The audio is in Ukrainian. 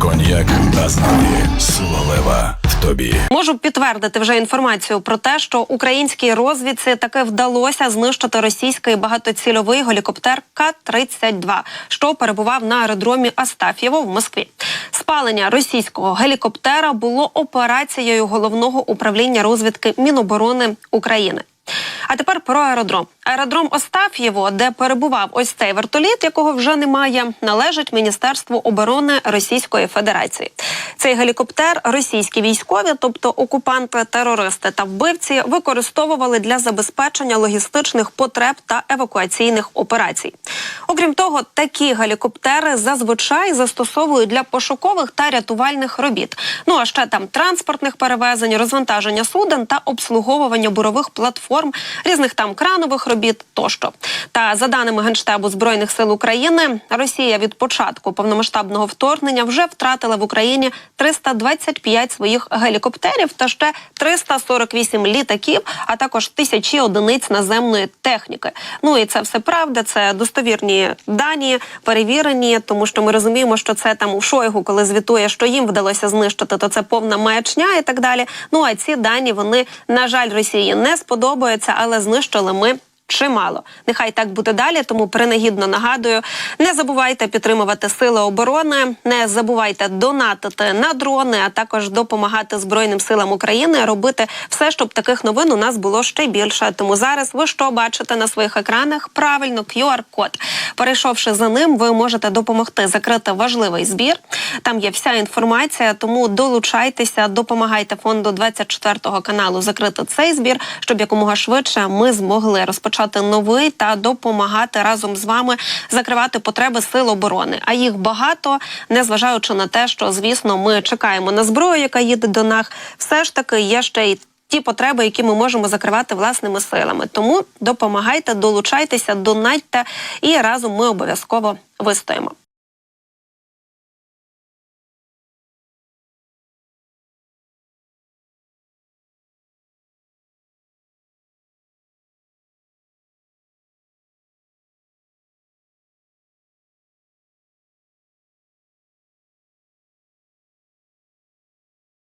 Коньяк Азнаді. Сила лева в тобі. Можу підтвердити вже інформацію про те, що українській розвідці таки вдалося знищити російський багатоцільовий гелікоптер К-32, що перебував на аеродромі Астаф'єво в Москві. Спалення російського гелікоптера було операцією головного управління розвідки Міноборони України. А тепер про аеродром. Аеродром Остаф'єво, де перебував ось цей вертоліт, якого вже немає, належить Міністерству оборони Російської Федерації. Цей гелікоптер російські військові, тобто окупанти, терористи та вбивці, використовували для забезпечення логістичних потреб та евакуаційних операцій. Окрім того, такі гелікоптери зазвичай застосовують для пошукових та рятувальних робіт. Ну а ще там транспортних перевезень, розвантаження суден та обслуговування бурових платформ, різних там кранових робіт тощо. Та за даними генштабу збройних сил України, Росія від початку повномасштабного вторгнення вже втратила в Україні 325 своїх гелікоптерів та ще 348 літаків, а також тисячі одиниць наземної техніки. Ну і це все правда. Це достовірні дані, перевірені, тому що ми розуміємо, що це там у Шойгу, коли звітує, що їм вдалося знищити, то це повна маячня і так далі. Ну а ці дані вони на жаль Росії не сподобаються, але знищили ми. Чимало, нехай так буде далі. Тому принагідно нагадую: не забувайте підтримувати сили оборони, не забувайте донатити на дрони, а також допомагати Збройним силам України робити все, щоб таких новин у нас було ще більше. Тому зараз ви що бачите на своїх екранах? Правильно, QR-код. Перейшовши за ним, ви можете допомогти закрити важливий збір. Там є вся інформація, тому долучайтеся, допомагайте фонду 24 каналу закрити цей збір, щоб якомога швидше ми змогли розпочати новий та допомагати разом з вами закривати потреби сил оборони. А їх багато, незважаючи на те, що звісно ми чекаємо на зброю, яка їде до нас. Все ж таки є ще й ті потреби, які ми можемо закривати власними силами. Тому допомагайте, долучайтеся, донатьте, і разом ми обов'язково вистоїмо.